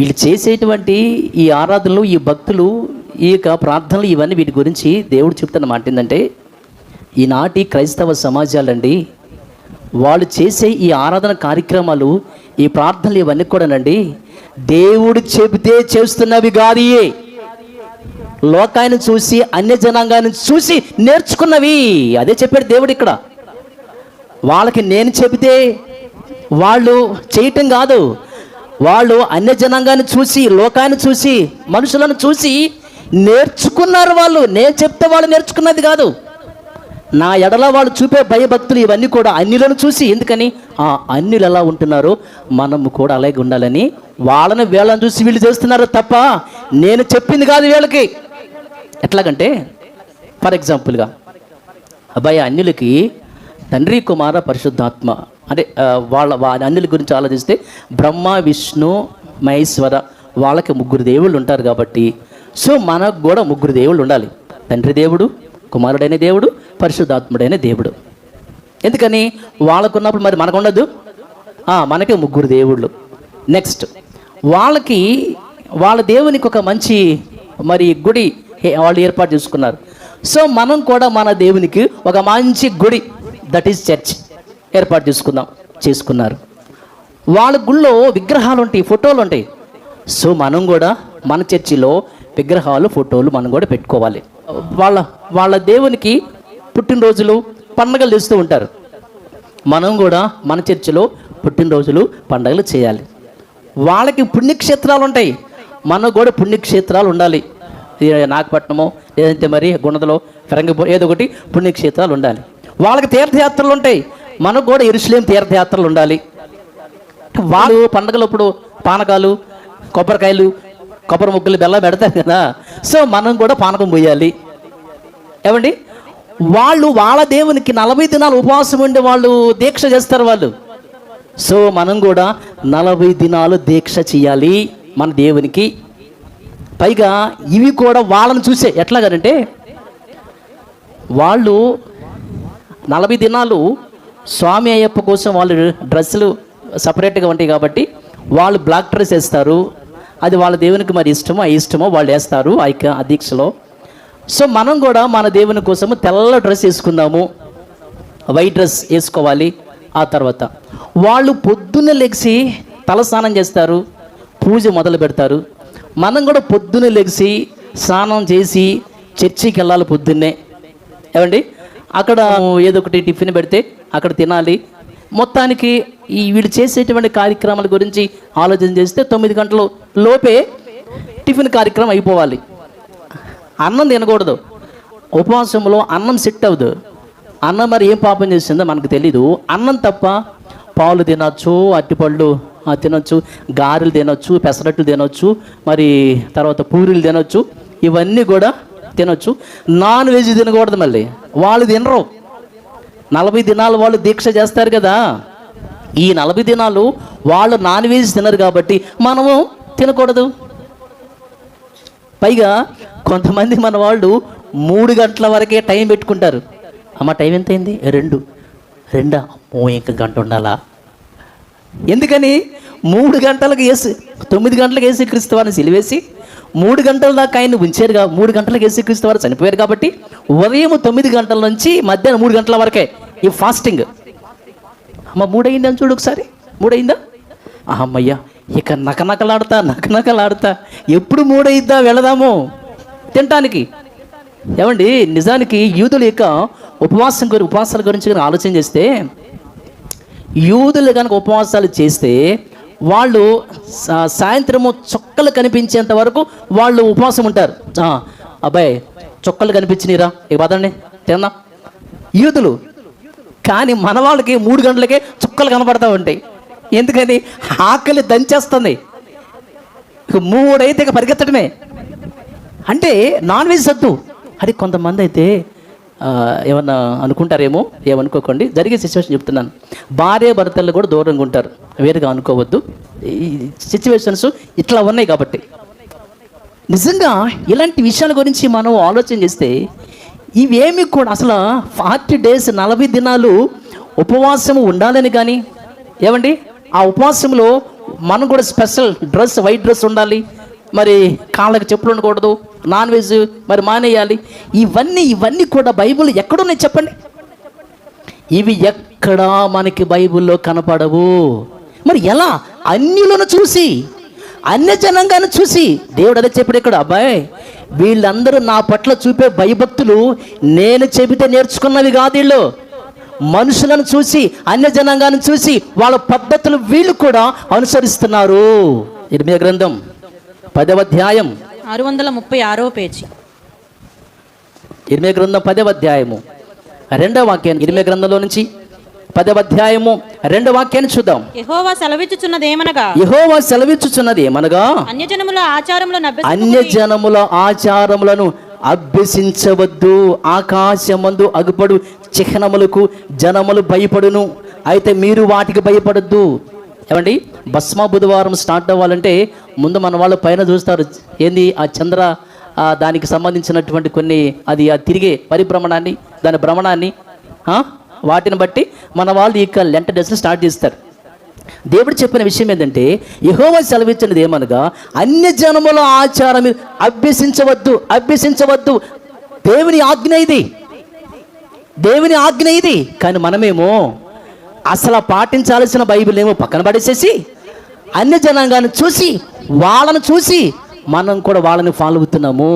వీళ్ళు చేసేటువంటి ఈ ఆరాధనలు ఈ భక్తులు ఈ యొక్క ప్రార్థనలు ఇవన్నీ వీటి గురించి దేవుడు చెప్తున్న మాట ఏంటంటే ఈనాటి క్రైస్తవ సమాజాలండి వాళ్ళు చేసే ఈ ఆరాధన కార్యక్రమాలు ఈ ప్రార్థనలు ఇవన్నీ కూడానండి దేవుడు చెబితే చేస్తున్నవి కాదియే లోకాన్ని చూసి అన్య జనాంగాన్ని చూసి నేర్చుకున్నవి. అదే చెప్పాడు దేవుడు ఇక్కడ. వాళ్ళకి నేను చెబితే వాళ్ళు చేయటం కాదు. వాళ్ళు అన్య జనాంగాన్ని చూసి లోకాన్ని చూసి మనుషులను చూసి నేర్చుకున్నారు వాళ్ళు. నేను చెప్తే వాళ్ళు నేర్చుకున్నది కాదు. నా ఎడల వాళ్ళు చూపే భయభక్తులు ఇవన్నీ కూడా అన్యులను చూసి ఎందుకని? ఆ అన్యులు ఎలా ఉంటున్నారో? మనము కూడా అలాగే ఉండాలని వాళ్ళని వీళ్ళని చూసి వీళ్ళు చేస్తున్నారు తప్ప నేను చెప్పింది కాదు వీళ్ళకి. ఎట్లాగంటే ఫర్ ఎగ్జాంపుల్గా అబ్బాయి అన్యులకి తండ్రి కుమార పరిశుద్ధాత్మ అంటే వాళ్ళ వాళ్ళ గురించి ఆలోచిస్తే బ్రహ్మ విష్ణు మహేశ్వర వాళ్ళకి ముగ్గురు దేవుళ్ళు ఉంటారు కాబట్టి సో మనకు కూడా ముగ్గురు దేవుళ్ళు ఉండాలి. తండ్రి దేవుడు కుమారుడైన దేవుడు పరిశుద్ధాత్ముడైన దేవుడు. ఎందుకని? వాళ్ళకున్నప్పుడు మరి మనకు ఉండదు మనకే ముగ్గురు దేవుళ్ళు. నెక్స్ట్ వాళ్ళకి వాళ్ళ దేవునికి ఒక మంచి మరి గుడి వాళ్ళు ఏర్పాటు చేసుకున్నారు. సో మనం కూడా మన దేవునికి ఒక మంచి గుడి దట్ ఈస్ చర్చ్. ఏర్పాటు చేసుకుందాం చేసుకున్నారు. వాళ్ళ గుళ్ళో విగ్రహాలు ఉంటాయి ఫోటోలు ఉంటాయి సో మనం కూడా మన చర్చిలో విగ్రహాలు ఫోటోలు మనం కూడా పెట్టుకోవాలి. వాళ్ళ వాళ్ళ దేవునికి పుట్టినరోజులు పండగలు చేస్తూ ఉంటారు. మనం కూడా మన చర్చిలో పుట్టినరోజులు పండగలు చేయాలి. వాళ్ళకి పుణ్యక్షేత్రాలు ఉంటాయి మనకు కూడా పుణ్యక్షేత్రాలు ఉండాలి. నాగపట్నము లేదంటే మరి గుణదలో ఫిరంగిపో ఏదో ఒకటి పుణ్యక్షేత్రాలు ఉండాలి. వాళ్ళకి తీర్థయాత్రలు ఉంటాయి మనకు కూడా ఎరుసలేం తీర్థయాత్రలు ఉండాలి. వాళ్ళు పండగలప్పుడు పానకాలు కొబ్బరికాయలు కొబ్బరి ముగ్గులు బెల్లం పెడతారు కదా. సో మనం కూడా పానకం పోయాలి. ఏమండి? వాళ్ళు వాళ్ళ దేవునికి నలభై దినాలు ఉపవాసం ఉండి వాళ్ళు దీక్ష చేస్తారు వాళ్ళు. సో మనం కూడా నలభై దినాలు దీక్ష చేయాలి మన దేవునికి. పైగా ఇవి కూడా వాళ్ళని చూసే ఎట్లాగనంటే వాళ్ళు నలభై దినాలు స్వామి అయ్యప్ప కోసం వాళ్ళు డ్రెస్సులు సపరేట్గా ఉంటాయి కాబట్టి వాళ్ళు బ్లాక్ డ్రెస్ వేస్తారు. అది వాళ్ళ దేవునికి మరి ఇష్టమో ఇష్టమో వాళ్ళు వేస్తారు ఆ యొక్క దీక్షలో సో మనం కూడా మన దేవుని కోసము తెల్ల డ్రెస్ వేసుకుందాము. వైట్ డ్రెస్ వేసుకోవాలి ఆ తర్వాత. వాళ్ళు పొద్దున్నే లెగిసి తలస్నానం చేస్తారు పూజ మొదలు పెడతారు. మనం కూడా పొద్దున్నే లెగిసి స్నానం చేసి చర్చికి వెళ్ళాలి పొద్దున్నే. ఏమండి? అక్కడ ఏదో ఒకటి టిఫిన్ పెడితే అక్కడ తినాలి. మొత్తానికి ఈ వీళ్ళు చేసేటువంటి కార్యక్రమాల గురించి ఆలోచన చేస్తే తొమ్మిది గంటల లోపే టిఫిన్ కార్యక్రమం అయిపోవాలి. అన్నం తినకూడదు. ఉపవాసంలో అన్నం సెట్ అవ్వదు. అన్నం మరి ఏం పాపం చేసిందో మనకు తెలీదు. అన్నం తప్ప పాలు తినొచ్చు అట్టిపళ్ళు తినొచ్చు గారెలు తినొచ్చు పెసరట్లు తినొచ్చు మరి తర్వాత పూరీలు తినొచ్చు ఇవన్నీ కూడా తినొచ్చు. నాన్ వెజ్ తినకూడదు మళ్ళీ. వాళ్ళు తినరు. నలభై దినాలు వాళ్ళు దీక్ష చేస్తారు కదా. ఈ నలభై దినాలు వాళ్ళు నాన్ వెజ్ తినరు కాబట్టి మనము తినకూడదు. పైగా కొంతమంది మన వాళ్ళు మూడు గంటల వరకే టైం పెట్టుకుంటారు. అమ్మ టైం ఎంత అయింది రెండు. రెండా? ఓ ఇంకా గంట ఉండాలా? ఎందుకని? మూడు గంటలకు వేసి తొమ్మిది గంటలకు వేసి క్రిస్తవాన్ని సిలివేసి మూడు గంటల దాకా ఆయన ఉంచారు కా మూడు గంటలకు వేసి వారు చనిపోయారు కాబట్టి ఉదయం తొమ్మిది గంటల నుంచి మధ్యాహ్నం మూడు గంటల వరకే ఈ ఫాస్టింగ్. అమ్మ మూడయిందా చూడు ఒకసారి. మూడయిందా? అమ్మయ్యా ఇక నకనకలాడతా నకనకలాడతా. ఎప్పుడు మూడైద్దా వెళదాము? తినటానికి. ఏమండి నిజానికి యూదుల యొక్క ఉపవాసం గురి ఉపవాసాల గురించి కనుక ఆలోచన చేస్తే యూదులు కనుక ఉపవాసాలు చేస్తే వాళ్ళు సాయంత్రము చొక్కలు కనిపించేంత వరకు వాళ్ళు ఉపవాసం ఉంటారు. అబ్బాయి చొక్కలు కనిపించినీరా? ఇక పదండి తిందాం యూదులు కానీ మన వాళ్ళకి మూడు గంటలకే చుక్కలు కనపడతా ఉంటాయి. ఎందుకని? ఆకలి దంచేస్తుంది. మూడైతే ఇక పరిగెత్తడమే అంటే నాన్ వెజ్ సద్దు అది కొంతమంది అయితే ఏమన్నా అనుకుంటారేమో ఏమనుకోకండి. జరిగే సిచ్యువేషన్ చెప్తున్నాను. భార్య భర్తలు కూడా దూరంగా ఉంటారు. వేరుగా అనుకోవద్దు. ఈ సిచ్యువేషన్స్ ఇట్లా ఉన్నాయి కాబట్టి. నిజంగా ఇలాంటి విషయాల గురించి మనం ఆలోచన చేస్తే ఇవేమి కూడా అసలు ఫార్టీ డేస్ నలభై దినాలు ఉపవాసము ఉండాలని కానీ ఏమండి? ఆ ఉపవాసంలో మనం కూడా స్పెషల్ డ్రెస్ వైట్ డ్రెస్ ఉండాలి. మరి కాళ్ళకి చెప్పులు ఉండకూడదు నాన్ వెజ్ మరి మానేయాలి. ఇవన్నీ ఇవన్నీ కూడా బైబుల్ ఎక్కడున్నాయి చెప్పండి? ఇవి ఎక్కడా మనకి బైబిల్లో కనపడవు. మరి ఎలా? అన్యులను చూసి అన్య జనంగాను చూసి దేవుడు అదే చెప్పాడు ఇక్కడ అబ్బాయి వీళ్ళందరూ నా పట్ల చూపే భయభక్తులు నేను చెబితే నేర్చుకున్నవి కాదు వీళ్ళు. మనుషులను చూసి అన్య జనాంగాన్ని చూసి వాళ్ళ పద్ధతులు వీళ్ళు కూడా అనుసరిస్తున్నారు. ఇర్మియా గ్రంథం. పదవ అధ్యాయం ఆరు వందల ముప్పై ఆరో పేజీ. ఇర్మియా గ్రంథం పదవ అధ్యాయము రెండవ వాక్యాన్ని ఇర్మియా గ్రంథంలో నుంచి పదవ అధ్యాయము రెండవ వాక్యాన్ని చూద్దాం. యెహోవా సెలవిచ్చుచున్నదేమనగా? యెహోవా సెలవిచ్చుచున్నది ఏమనగా అన్యజనముల ఆచారములను అన్య అభ్యసించుకుని జనముల ఆచారములను అభ్యసించవద్దు. ఆకాశమందు అగుపడు చిహ్నములకు జనములు భయపడును. అయితే మీరు వాటికి భయపడద్దు. ఏమండి? భస్మ బుధవారం స్టార్ట్ అవ్వాలంటే ముందు మన వాళ్ళు పైన చూస్తారు. ఏంది? ఆ చంద్ర దానికి సంబంధించినటువంటి కొన్ని అది ఆ తిరిగే పరిభ్రమణాన్ని దాని భ్రమణాన్ని వాటిని బట్టి మన వాళ్ళు ఇక లెంట డేస్ని స్టార్ట్ చేస్తారు. దేవుడు చెప్పిన విషయం ఏంటంటే యహోవ సెలవిచ్చినది ఏమనగా అన్య జనముల ఆచారం అభ్యసించవద్దు అభ్యసించవద్దు. దేవుని ఆజ్ఞ ఇది. దేవుని ఆజ్ఞ ఇది. కానీ మనమేమో అసలు పాటించాల్సిన బైబిల్ ఏమో పక్కన పడేసేసి అన్ని జనాంగాన్ని చూసి వాళ్ళను చూసి మనం కూడా వాళ్ళని ఫాలో అవుతున్నాము.